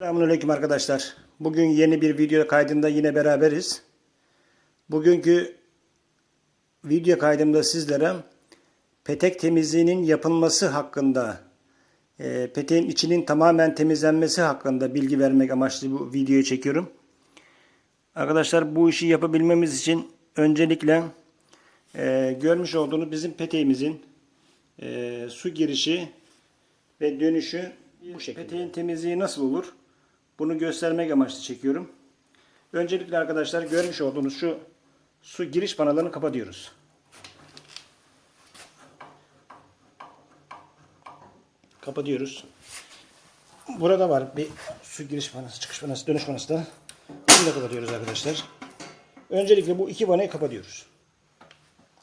Selamünaleyküm arkadaşlar. Bugün yeni bir video kaydında yine beraberiz. Bugünkü video kaydımda sizlere petek temizliğinin yapılması hakkında, e, peteğin içinin tamamen temizlenmesi hakkında bilgi vermek amaçlı bu videoyu çekiyorum. Arkadaşlar bu işi yapabilmemiz için öncelikle e, görmüş olduğunuz bizim peteğimizin e, su girişi ve dönüşü bu şekilde. Peteğin temizliği nasıl olur? Bunu göstermek amaçlı çekiyorum. Öncelikle arkadaşlar görmüş olduğunuz şu su giriş panolarını kapatıyoruz. Kapatıyoruz. Burada var bir su giriş panosu, çıkış panosu, dönüş panosu da. Bunu da kapatıyoruz arkadaşlar. Öncelikle bu iki vanayı kapatıyoruz.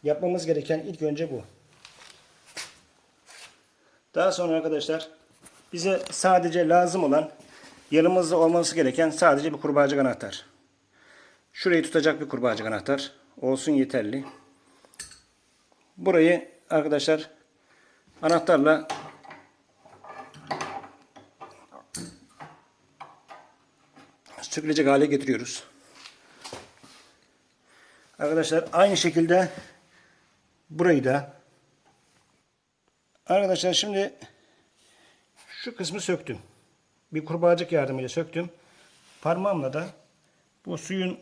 Yapmamız gereken ilk önce bu. Daha sonra arkadaşlar bize sadece lazım olan yanımızda olması gereken sadece bir kurbağacık anahtar. Şurayı tutacak bir kurbağacık anahtar olsun yeterli. Burayı arkadaşlar anahtarla sökülecek hale getiriyoruz. Arkadaşlar aynı şekilde burayı da arkadaşlar şimdi şu kısmı söktüm. Bir kurbağacık yardımıyla söktüm. Parmağımla da bu suyun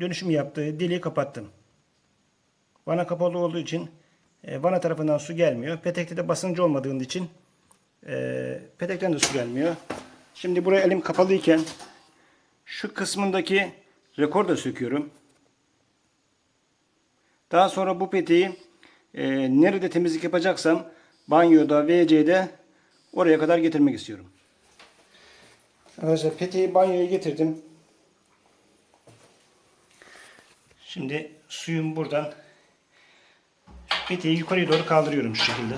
dönüşüm yaptığı deliği kapattım. Vana kapalı olduğu için e, vana tarafından su gelmiyor. Petekte de basıncı olmadığında için e, petekten de su gelmiyor. Şimdi buraya elim kapalıyken şu kısmındaki rekor da söküyorum. Daha sonra bu peteği e, nerede temizlik yapacaksam banyoda, WC'de oraya kadar getirmek istiyorum. Arkadaşlar peteği banyoya getirdim. Şimdi suyun buradan peteği yukarıya doğru kaldırıyorum şu şekilde.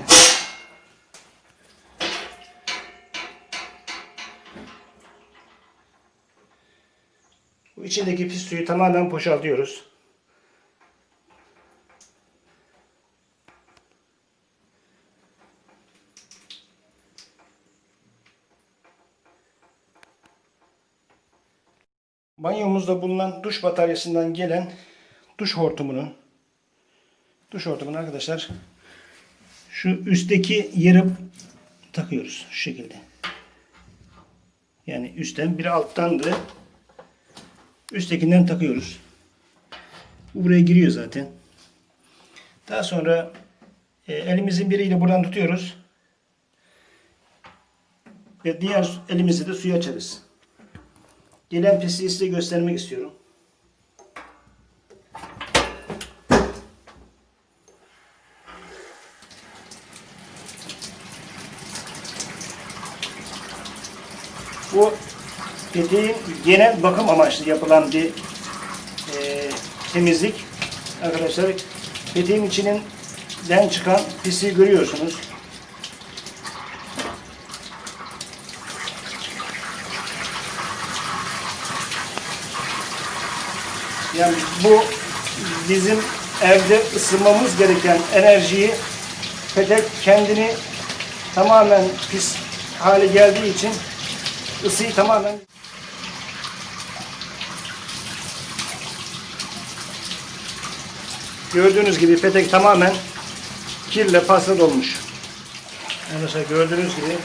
Bu içindeki pis suyu tamamen boşaltıyoruz. Banyomuzda bulunan duş bataryasından gelen duş hortumunu duş hortumunu arkadaşlar şu üstteki yere takıyoruz şu şekilde. Yani üstten biri alttandı. Üsttekinden takıyoruz. Bu buraya giriyor zaten. Daha sonra e, elimizin biriyle buradan tutuyoruz. Ve diğer elimizi de suya açarız. Gelen pisliği size göstermek istiyorum. Bu dediğim genel bakım amaçlı yapılan bir e, temizlik. Arkadaşlar peteğin içinden çıkan pisliği görüyorsunuz. Yani bu bizim evde ısınmamız gereken enerjiyi petek kendini tamamen pis hale geldiği için ısıyı tamamen gördüğünüz gibi petek tamamen kirle pasla dolmuş. Arkadaşlar gördüğünüz gibi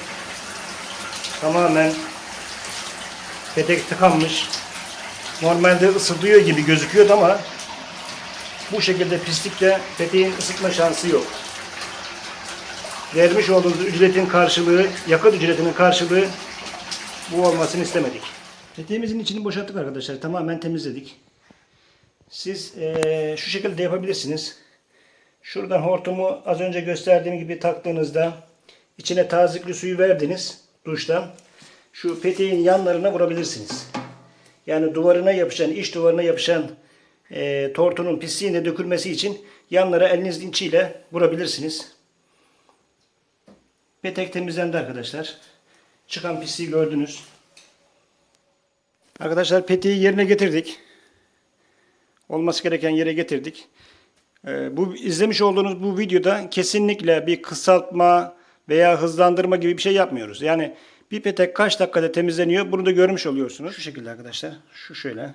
tamamen petek tıkanmış normalde ısıtıyor gibi gözüküyordu ama bu şekilde pislikte peteğin ısıtma şansı yok. Vermiş olduğumuz ücretin karşılığı, yakıt ücretinin karşılığı bu olmasını istemedik. Peteğimizin içini boşalttık arkadaşlar. Tamamen temizledik. Siz eee, şu şekilde de yapabilirsiniz. Şuradan hortumu az önce gösterdiğim gibi taktığınızda içine tazikli suyu verdiniz duştan. Şu peteğin yanlarına vurabilirsiniz. Yani duvarına yapışan, iç duvarına yapışan e, tortunun pisliğinin de dökülmesi için yanlara elinizin içiyle vurabilirsiniz. Petek temizlendi arkadaşlar. Çıkan pisliği gördünüz. Arkadaşlar peteği yerine getirdik. Olması gereken yere getirdik. E, bu izlemiş olduğunuz bu videoda kesinlikle bir kısaltma veya hızlandırma gibi bir şey yapmıyoruz. Yani Bir petek kaç dakikada temizleniyor bunu da görmüş oluyorsunuz. Şu şekilde arkadaşlar. Şu şöyle.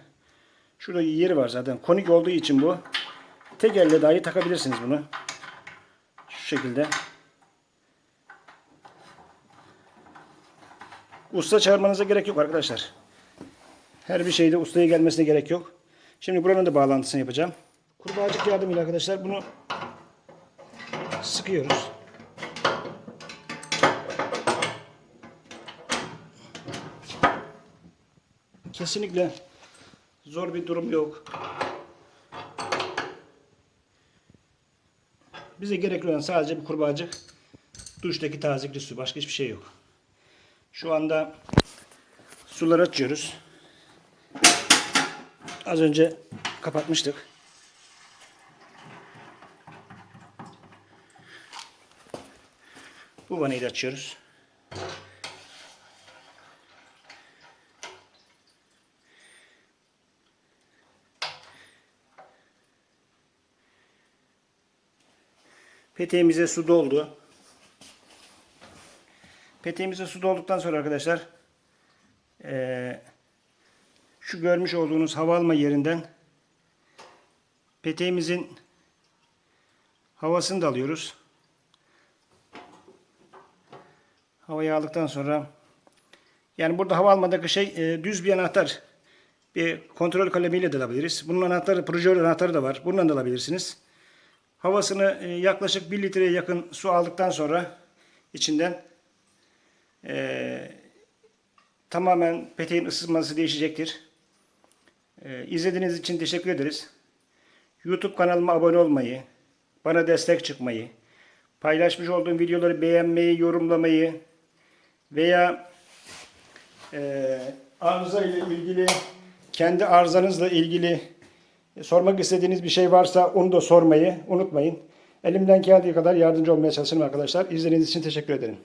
Şurada yeri var zaten. Konik olduğu için bu. Tek elle dahi takabilirsiniz bunu. Şu şekilde. Usta çağırmanıza gerek yok arkadaşlar. Her bir şeyde ustaya gelmesine gerek yok. Şimdi buranın da bağlantısını yapacağım. Kurbağacık yardımıyla arkadaşlar bunu sıkıyoruz. Kesinlikle zor bir durum yok. Bize gerekli olan sadece bir kurbağacık, duştaki tazikli su. Başka hiçbir şey yok. Şu anda suları açıyoruz. Az önce kapatmıştık. Bu vanayı da açıyoruz. Peteğimize su doldu. Peteğimize su dolduktan sonra arkadaşlar eee, şu görmüş olduğunuz hava alma yerinden peteğimizin havasını da alıyoruz. Havayı aldıktan sonra yani burada hava almadaki şey e, düz bir anahtar. Bir kontrol kalemiyle de alabiliriz. Bunun anahtarı, projör anahtarı da var. Bundan da alabilirsiniz. Havasını e, yaklaşık 1 litreye yakın su aldıktan sonra içinden e, tamamen peteğin ısınması değişecektir. E, izlediğiniz için teşekkür ederiz. YouTube kanalıma abone olmayı, bana destek çıkmayı, paylaşmış olduğum videoları beğenmeyi, yorumlamayı veya e, arıza ile ilgili kendi arızanızla ilgili sormak istediğiniz bir şey varsa onu da sormayı unutmayın. Elimden geldiği kadar yardımcı olmaya çalışırım arkadaşlar. İzlediğiniz için teşekkür ederim.